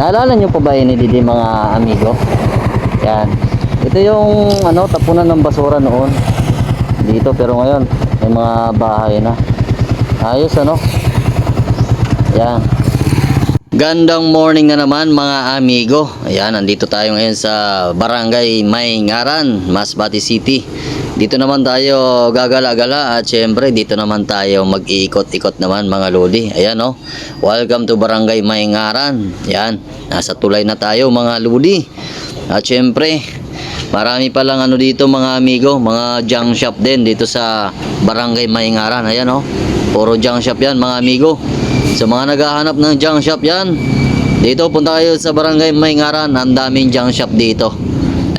Naalala nyo pa ba yun Didi mga amigo? Yan. Ito yung ano, tapunan ng basura noon. Dito pero ngayon may mga bahay na. Ayos ano? Yan. Gandang morning na naman mga amigo. Ayan, nandito tayo ngayon sa Barangay Mayngaran, Masbate City. Dito naman tayo gagala-gala at syempre dito naman tayo mag-iikot-ikot naman mga lodi. Ayan oh. Welcome to Barangay Mayngaran. Ayan, nasa tulay na tayo mga lodi. At syempre, marami pa lang ano dito mga amigo, mga junk shop din dito sa Barangay Mayngaran. Ayan oh. Puro junk shop yan mga amigo. Sa mga naghahanap ng junk shop yan, dito punta kayo sa barangay Mayngaran, ang daming junk shop dito.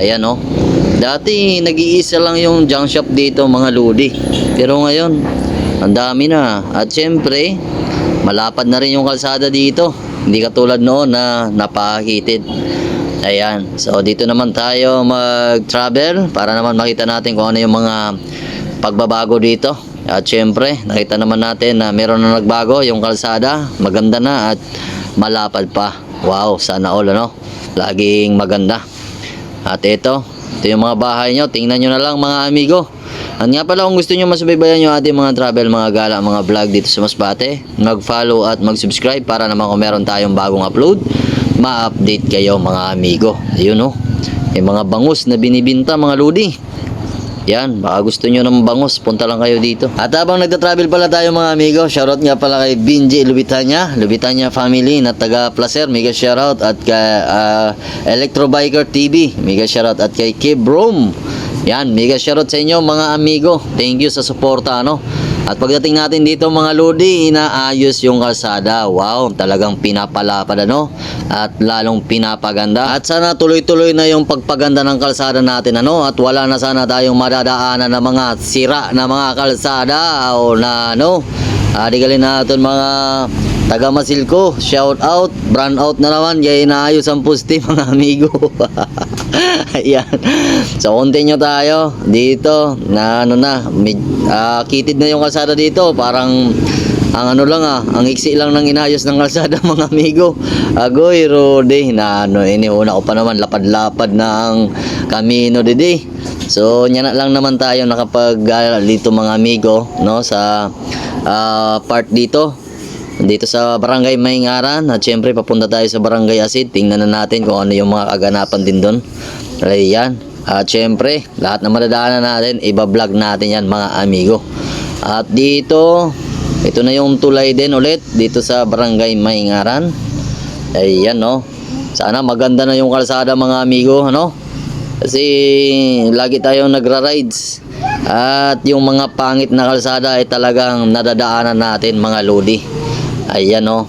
Ayan oh. Dati nag-iisa lang yung junk shop dito mga ludi. Pero ngayon, ang dami na. At syempre, malapad na rin yung kalsada dito. Hindi katulad noon na napakitid. Ayan. So dito naman tayo mag-travel para naman makita natin kung ano yung mga pagbabago dito. At syempre, nakita naman natin na meron na nagbago yung kalsada. Maganda na at malapad pa. Wow, sana all ano. Laging maganda. At ito, ito yung mga bahay nyo. Tingnan nyo na lang mga amigo. At nga pala kung gusto nyo masubaybayan yung ating mga travel, mga gala, mga vlog dito sa Masbate, mag-follow at mag-subscribe para naman kung meron tayong bagong upload, ma-update kayo mga amigo. Ayun oh. Yung mga bangus na binibinta mga ludi. Yan, baka gusto nyo ng bangus, punta lang kayo dito. At habang nagta-travel pala tayo mga amigo, shoutout nga pala kay Binji Lubitanya, Lubitanya family na taga Placer, mega shoutout at kay ah, Electrobiker TV, mega shoutout at kay Kib Rome. Yan, mega shoutout sa inyo mga amigo. Thank you sa suporta ano. At pagdating natin dito mga lodi, inaayos yung kalsada. Wow, talagang pinapalapad ano. At lalong pinapaganda. At sana tuloy-tuloy na yung pagpaganda ng kalsada natin ano. At wala na sana tayong madadaanan ng mga sira na mga kalsada o na ano. Ah, di galin natin mga taga Masilko, shout out, brand out na naman, kaya inaayos ang pusti mga amigo. Ayan. So, continue tayo dito na ano na, mid, ah, kitid na yung kalsada dito. Parang ang ano lang ah, ang iksi lang ng inayos ng kalsada mga amigo. Agoy, Rode, na ano, iniuna ko pa naman, lapad-lapad na ang kamino didi. So, nya na lang naman tayo nakapag ah, dito mga amigo, no, sa ah, part dito dito sa Barangay Mayngaran at syempre papunta tayo sa Barangay Asid. Tingnan na natin kung ano yung mga kaganapan din doon ayan at syempre lahat na madadaanan natin iba-vlog natin yan mga amigo. At dito ito na yung tulay din ulit dito sa Barangay Mayngaran. Ayan no? Sana maganda na yung kalsada mga amigo ano kasi lagi tayong nagra-rides. At yung mga pangit na kalsada ay talagang nadadaanan natin mga lodi Ayan o.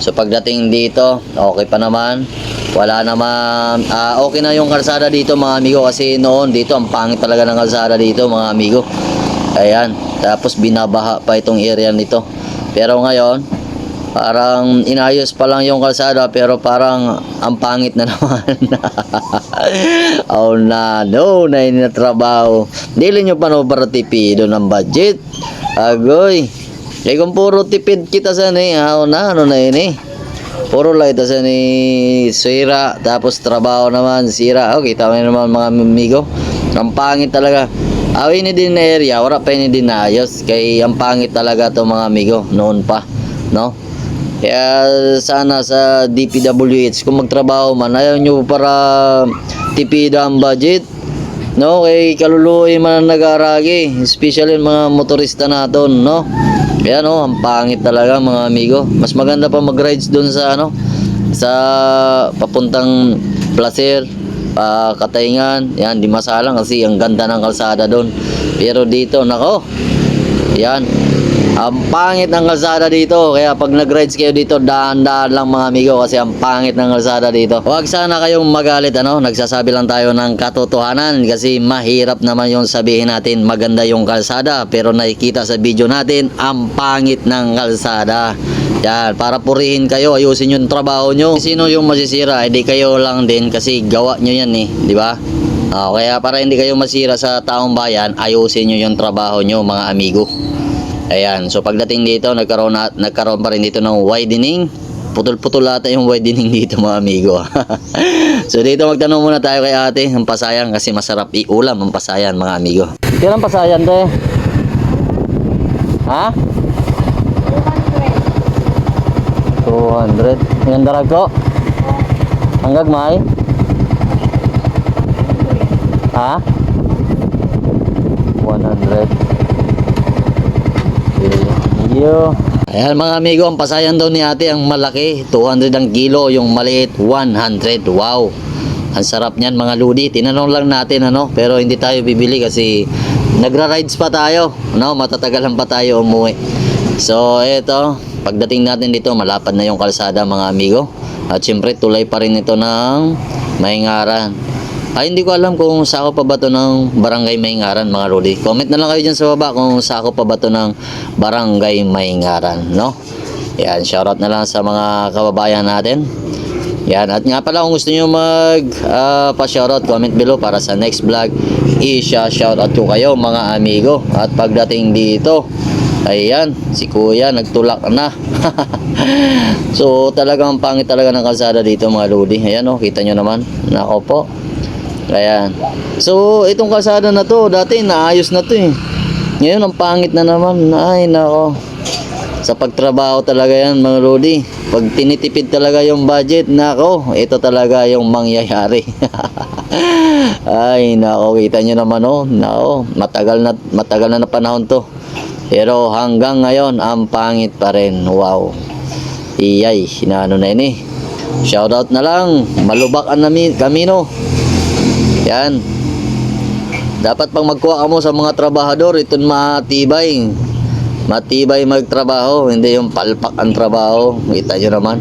So pagdating dito, okay pa naman. Wala naman, ah, okay na yung kalsada dito mga amigo kasi noon dito ang pangit talaga ng kalsada dito mga amigo. Ayan, tapos binabaha pa itong area nito. Pero ngayon, parang inayos pa lang yung kalsada pero parang ang pangit na naman. oh na, no, na trabaho. Dili nyo pa no para tipido ng budget. Agoy. Eh kung puro tipid kita sa ni, ano na, ano na eh. Puro ito sa ni sira, tapos trabaho naman, sira. Okay, tama yun naman mga amigo. Ang pangit talaga. Awin ni din na area, wala pa yun din naayos. Kay ang pangit talaga to mga amigo, noon pa. No? Kaya sana sa DPWH, kung magtrabaho man, ayaw nyo para tipida ang budget. No, kay kaluluoy man nag-aragi, especially mga motorista naton, no? Kaya no, ang pangit talaga mga amigo. Mas maganda pa mag-rides doon sa ano, sa papuntang Placer, pa Katayngan, yan, di masalang kasi ang ganda ng kalsada doon. Pero dito, nako, yan, ang pangit ng kalsada dito. Kaya pag nag-rides kayo dito, dahan-dahan lang mga amigo kasi ang pangit ng kalsada dito. Huwag sana kayong magalit ano, nagsasabi lang tayo ng katotohanan kasi mahirap naman yung sabihin natin maganda yung kalsada pero nakikita sa video natin ang pangit ng kalsada. Yan, para purihin kayo, ayusin yung trabaho nyo. Sino yung masisira, hindi kayo lang din kasi gawa nyo yan eh, di ba? Ah, kaya para hindi kayo masira sa taong bayan, ayusin nyo yung trabaho nyo mga amigo. Ayan, so pagdating dito, nagkaroon, na, nagkaroon pa rin dito ng widening. putol-putol ata yung widening dito mga amigo. so dito magtanong muna tayo kay ate ng pasayan kasi masarap iulam ang pasayan mga amigo. Kailan pasayan te? Ha? 200. Ang darag ko? Hanggang may? Ha? 100. Thank you. Ayan mga amigo, ang pasayan daw ni ate ang malaki, 200 ang kilo, yung maliit 100. Wow. Ang sarap niyan mga ludi. Tinanong lang natin ano, pero hindi tayo bibili kasi nagra-rides pa tayo. No, matatagalan pa tayo umuwi. So, eto, pagdating natin dito, malapad na yung kalsada mga amigo. At syempre, tulay pa rin ito ng Mayngaran. Ay, hindi ko alam kung sako pa ba to ng Barangay Mayngaran mga lodi. Comment na lang kayo dyan sa baba kung sako pa ba to ng Barangay Mayngaran, no? Yan, shoutout na lang sa mga kababayan natin. Yan, at nga pala kung gusto nyo mag ah, pa-shoutout, comment below para sa next vlog. I-shoutout ko kayo mga amigo. At pagdating dito, ayan, si kuya nagtulak na. so talagang pangit talaga ng kalsada dito mga lodi. Ayan o, kita nyo naman. Nako po. Ayan. So, itong kalsada na to, dati naayos na to eh. Ngayon, ang pangit na naman. Ay, nako. Sa pagtrabaho talaga yan, mga Lodi. Pag tinitipid talaga yung budget, nako, ito talaga yung mangyayari. Ay, nako, kita nyo naman, oh. Nako, matagal na, matagal na na panahon to. Pero hanggang ngayon, ang pangit pa rin. Wow. Iyay, inaano na yun eh. Shoutout na lang. Malubak ang kamino. Yan. Dapat pang magkuha ka mo sa mga trabahador, ito matibay. Matibay magtrabaho, hindi yung palpak ang trabaho. Kita nyo naman.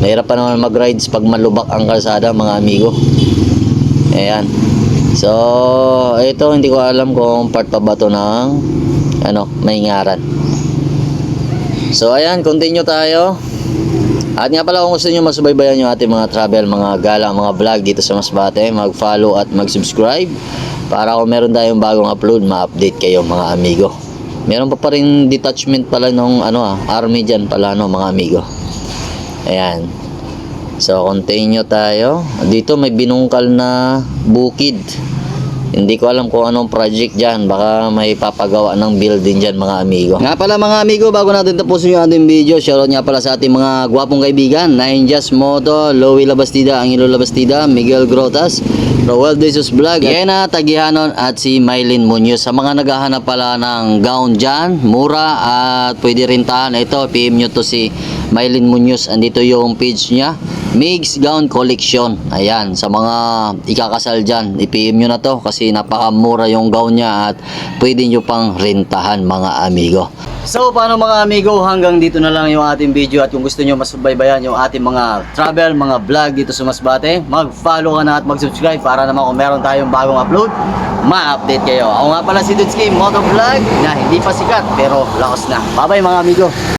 Mahirap pa naman mag-rides pag malubak ang kalsada, mga amigo. Ayan. So, ito hindi ko alam kung part pa ba to ng ano, may ngaran. So, ayan, continue tayo. At nga pala kung gusto nyo masubaybayan yung ating mga travel, mga gala, mga vlog dito sa Masbate, mag-follow at mag-subscribe para kung meron tayong bagong upload, ma-update kayo mga amigo. Meron pa pa rin detachment pala nung ano ah, army dyan pala no mga amigo. Ayan. So, continue tayo. Dito may binungkal na bukid. Hindi ko alam kung anong project dyan. Baka may papagawa ng building dyan mga amigo. Nga pala mga amigo, bago natin tapusin yung ating video, shoutout nga pala sa ating mga gwapong kaibigan. Nine Just Moto, Louie Labastida, Angelo Labastida, Miguel Grotas, Roel Jesus Vlog, Yena Tagihanon at si Mylene Munoz. Sa mga naghahanap pala ng gown dyan, mura at pwede rin tahan. Ito, PM nyo to si Mylene Munoz. Andito yung page niya. Mix Gown Collection. Ayan, sa mga ikakasal dyan, i-PM nyo na to kasi napakamura yung gown niya at pwede nyo pang rentahan mga amigo. So, paano mga amigo, hanggang dito na lang yung ating video at kung gusto nyo masubaybayan yung ating mga travel, mga vlog dito sa Masbate, mag-follow ka na at mag-subscribe para naman kung meron tayong bagong upload, ma-update kayo. Ako nga pala si Dudski Motovlog na hindi pa sikat pero laos na. Bye-bye mga amigo!